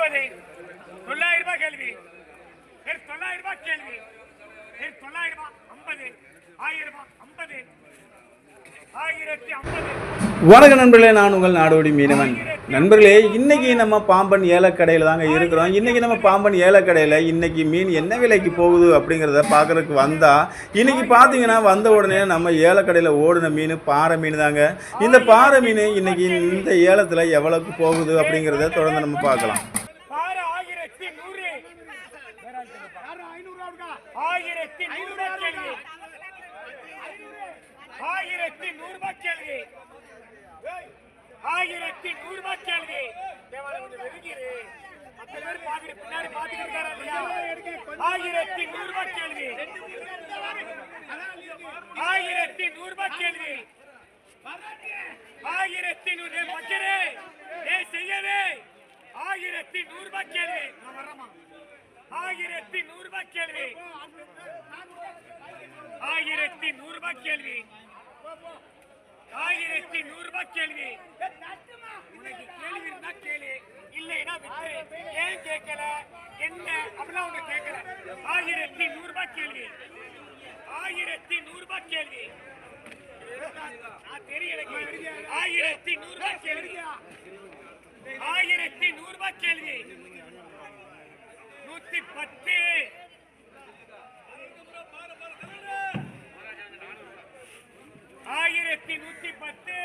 ஐம்பது தொள்ளாயிரம் ரூபாய் கேள்வி. தொள்ளாயிரம் ரூபாய் கேள்வி. தொள்ளாயிரம் ரூபாய் ஐம்பது. ஆயிரம் ரூபாய் ஐம்பது. ஆயிரத்தி ஐம்பது. நண்பர்களே நான் உங்கள் நாடோடி மீனவன். நண்பர்களே இன்னைக்கு நம்ம பாம்பன் ஏலக்கடையில் தாங்க இருக்கிறோம். இன்னைக்கு நம்ம பாம்பன் ஏலக்கடையில் இன்னைக்கு மீன் என்ன விலைக்கு போகுது அப்படிங்கிறத பார்க்கறதுக்கு வந்தா இன்னைக்கு பார்த்தீங்கன்னா வந்த உடனே நம்ம ஏலக்கடையில் ஓடின மீன் பாறை மீன் தாங்க இந்த பாறை மீன் இன்னைக்கு இந்த ஏலத்தில் எவ்வளவுக்கு போகுது அப்படிங்கிறத தொடர்ந்து நம்ம பார்க்கலாம் பாரு ஆயிரத்தி நூறு ஆயிரத்தி நூறு ரூபாய் கேள்வி ஆயிரத்தி நூறு ரூபாய் கேள்வி ஆயிரத்தி நூறு ரூபாய் கேள்வி. தேவாலயம் கொஞ்சம் வெதுக்கிரு மத்த பேர் பாத்துட்டு பின்னாடி பாத்துட்டு இல்லையா? ஆயிரத்தி நூறு ரூபாய் கேள்வி. ஆயிரத்தி நூறு ரூபாய் கேள்வி. ஆயிரத்தி நூறு மக்களே ஏ செய்யவே. ஆயிரத்தி நூறு ரூபாய் கேள்வி. நான் வர்றேம்மா ஆயிரத்தி நூறு ரூபாய் கேள்வி. ஆயிரத்தி நூறு ரூபாய் கேள்வி. ஆயிரத்தி நூறு ரூபாய் கேள்வி. உனக்கு கேள்வி இருந்தா கேளு. இல்லைன்னா விட்டு. ஏன் கேட்கல? என்ன? அப்படிலாம் உனக்கு கேட்கல. ஆயிரத்தி நூறு ரூபாய் கேள்வி. ஆயிரத்தி நூறு ரூபாய் கேள்வி. நான் ஆயிரத்தி நூறு ரூபாய் கேள்வி. ஆயிரத்தி நூறு ரூபாய் கேள்வி. நூத்தி பத்து ஆயிரத்தி நூத்தி பத்து.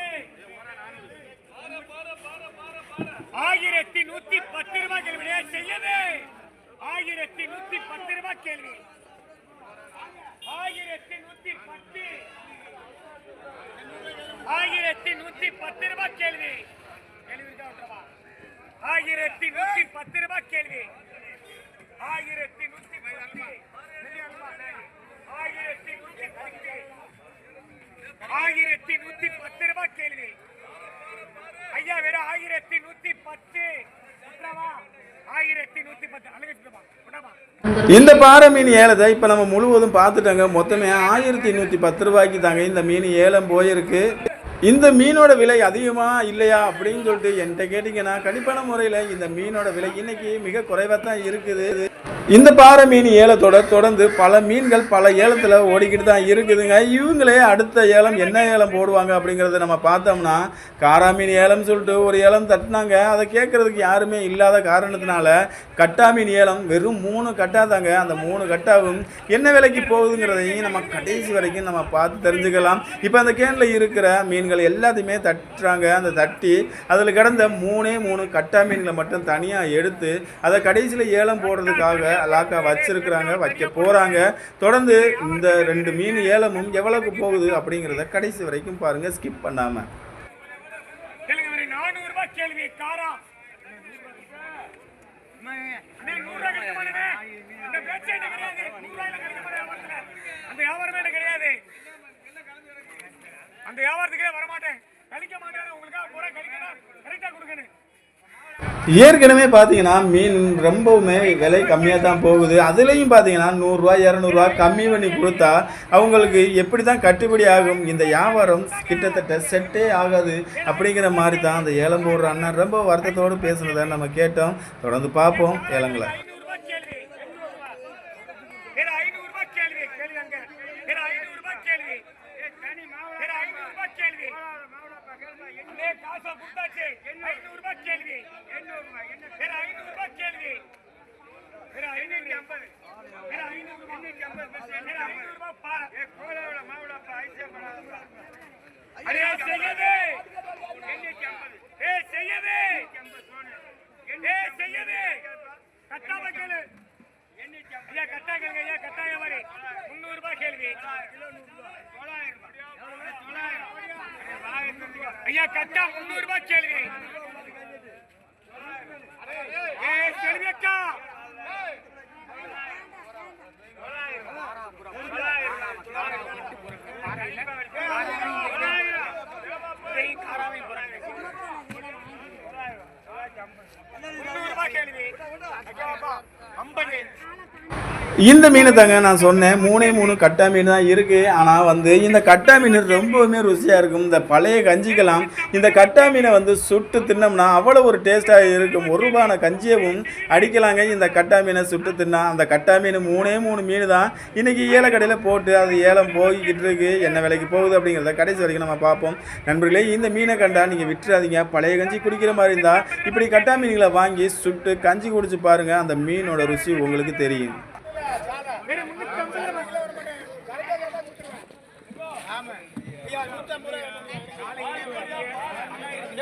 ஆயிரத்தி நூத்தி பத்து ரூபாய் கேள்வி. ஏய், செய்யவே. ஆயிரத்தி நூத்தி பத்து ரூபாய் கேள்வி. ஆயிரத்தி நூத்தி பத்து. ஆயிரத்தி நூத்தி பத்து ரூபாய் கேள்வி. கேள்வி ஆயிரத்தி நூத்தி பத்து ரூபாய் கேள்வி ஆயிரத்தி நூத்தி பத்து ஆயிரத்தி நூத்தி பத்து ஆயிரத்தி நூத்தி பத்து ரூபாய் கேள்வி ஐயா வெறும் ஆயிரத்தி நூத்தி பத்து. இந்த பாறை மீன் ஏலத்தை இப்போ நம்ம முழுவதும் பார்த்துட்டாங்க. மொத்தமே ஆயிரத்தி நூற்றி பத்து ரூபாய்க்கு தாங்க இந்த மீன் ஏலம் போயிருக்கு. இந்த மீனோட விலை அதிகமா இல்லையா அப்படின்னு சொல்லிட்டு என்கிட்ட கேட்டிங்கன்னா கணிப்பான முறையில் இந்த மீனோட விலை இன்னைக்கு மிக குறைவாக தான் இருக்குது. இந்த பாறை மீன் ஏலத்தோட தொடர்ந்து பல மீன்கள் பல ஏலத்தில் ஓடிக்கிட்டு தான் இருக்குதுங்க. இவங்களே அடுத்த ஏலம் என்ன ஏலம் போடுவாங்க அப்படிங்கிறத நம்ம பார்த்தோம்னா காரா மீன் ஏலம் சொல்லிட்டு ஒரு ஏலம் தட்டினாங்க. அதை கேட்குறதுக்கு யாருமே இல்லாத காரணத்தினால கட்டா மீன் ஏலம் வெறும் மூணு கட்டா தாங்க. அந்த மூணு கட்டாவும் என்ன விலைக்கு போகுதுங்கிறதையும் நம்ம கடைசி வரைக்கும் நம்ம பார்த்து தெரிஞ்சுக்கலாம். இப்போ அந்த கேனில் இருக்கிற மீன்கள் எல்லாத்தையுமே தட்டுறாங்க. அந்த தட்டி அதில் கிடந்த மூணே மூணு கட்டா மீன்களை மட்டும் தனியாக எடுத்து அதை கடைசியில் ஏலம் போடுறதுக்காக அலாக்கா வச்சிருக்கிறாங்க வைக்க போகிறாங்க தொடர்ந்து இந்த ரெண்டு மீன் ஏலமும் எவ்வளவுக்கு போகுது அப்படிங்கிறத கடைசி வரைக்கும் பாருங்கள் ஸ்கிப் பண்ணாமல் கேளுங்க ஒரு நானூறு ரூபாய் கேள்வி காரா அண்ணே, நூறு ரூபாய் கிடைக்க மாட்டேனே. இந்த பேச்சே எனக்கு கிடையாது. நூறு ரூபாய்ல கிடைக்க மாட்டேன் வியாபாரத்துல. அந்த வியாபாரமே எனக்கு கிடையாது அந்த வியாபாரத்துக்கே வர மாட்டேன் கழிக்க மாட்டேன் உங்களுக்காக பூரா கழிக்கணும் கரெக்டா கொடுக்கணும் ஏற்கனவே பார்த்தீங்கன்னா மீன் ரொம்பவுமே விலை கம்மியாக தான் போகுது. அதுலேயும் பார்த்தீங்கன்னா நூறுரூவா இரநூறுவா கம்மி பண்ணி கொடுத்தா அவங்களுக்கு எப்படி தான் கட்டுப்படி ஆகும்? இந்த வியாபாரம் கிட்டத்தட்ட செட்டே ஆகாது அப்படிங்கிற மாதிரி தான் அந்த ஏலம் போடுற அண்ணன் ரொம்ப வருத்தத்தோடு பேசுனதை நம்ம கேட்டோம். தொடர்ந்து பார்ப்போம் ஏலங்களை. ஐநூறு ரூபாய் கேள்வி. வேற ஐநூறு. ரூபாய் கேள்வி ஐநூறு ரூபாய் ஐநூறு ரூபாய் கேள்வி அண்ணே, காசை கொடுத்தாச்சு ஐநூறு ரூபாய் ஐநூறு ஐம்பது ஐநூறு ரூபாய் வேற ஐநூறு ரூபாய் பா அடே செய்யவே. ஏ செய்யவே. ஏ செய்யவே. கேளு. ஐயா கட்டா கேளுங்க. ஐயா கட்டா வியாபாரி முந்நூறு ரூபாய் கேள்வி ஐயா கட்டா முந்நூறு ரூபாய் கேள்வி செல்வி அக்கா. ஐம்பது. இந்த மீன் தாங்க நான் சொன்னேன். மூணே மூணு கட்டா மீன் தான் இருக்குது ஆனால் வந்து இந்த கட்டா மீன் ரொம்பவுமே ருசியாக இருக்கும். இந்த பழைய கஞ்சிக்கெல்லாம் இந்த கட்டா மீனை வந்து சுட்டு தின்னோம்னா அவ்வளோ ஒரு டேஸ்ட்டாக இருக்கும். ஒரு ரூபான கஞ்சியவும் அடிக்கலாங்க. இந்த கட்டா மீனை சுட்டு தின்னா அந்த கட்டா மீன் மூணே மூணு மீன் தான் இன்றைக்கி ஏலக்கடையில் போட்டு அது ஏலம் போய்கிட்டு இருக்கு. என்ன விலைக்கு போகுது அப்படிங்கிறத கடைசி வரைக்கும் நம்ம பார்ப்போம். நண்பர்களே இந்த மீனை கண்டா நீங்கள் விட்டுறாதீங்க. பழைய கஞ்சி குடிக்கிற மாதிரி இருந்தால் இப்படி கட்டா மீன்களை வாங்கி சுட்டு கஞ்சி குடிச்சு பாருங்கள் அந்த மீனோட ருசி உங்களுக்கு தெரியும்.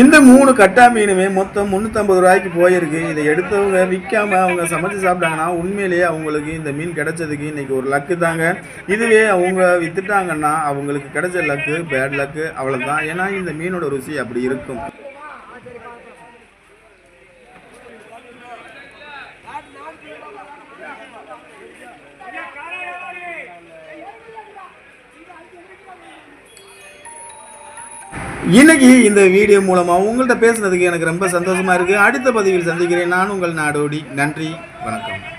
இந்த மூணு கட்டா மீனுமே மொத்தம் முந்நூற்றம்பது ரூபாய்க்கு போயிருக்கு. இதை எடுத்தவங்க விற்காம அவங்க சமைச்சு சாப்பிட்டாங்கன்னா உண்மையிலேயே அவங்களுக்கு இந்த மீன் கிடைச்சதுக்கு இன்னைக்கு ஒரு லக்கு தாங்க. இதுவே அவங்க வித்துட்டாங்கன்னா அவங்களுக்கு கிடைச்ச லக்கு பேட் லக்கு அவ்வளோதான் ஏன்னா இந்த மீனோட ருசி அப்படி இருக்கும். இன்னைக்கு இந்த வீடியோ மூலமாக உங்கள்கிட்ட பேசுனதுக்கு எனக்கு ரொம்ப சந்தோஷமா இருக்கு. அடுத்த பதிவில் சந்திக்கிறேன். நான் உங்கள் நாடோடி. நன்றி. வணக்கம்.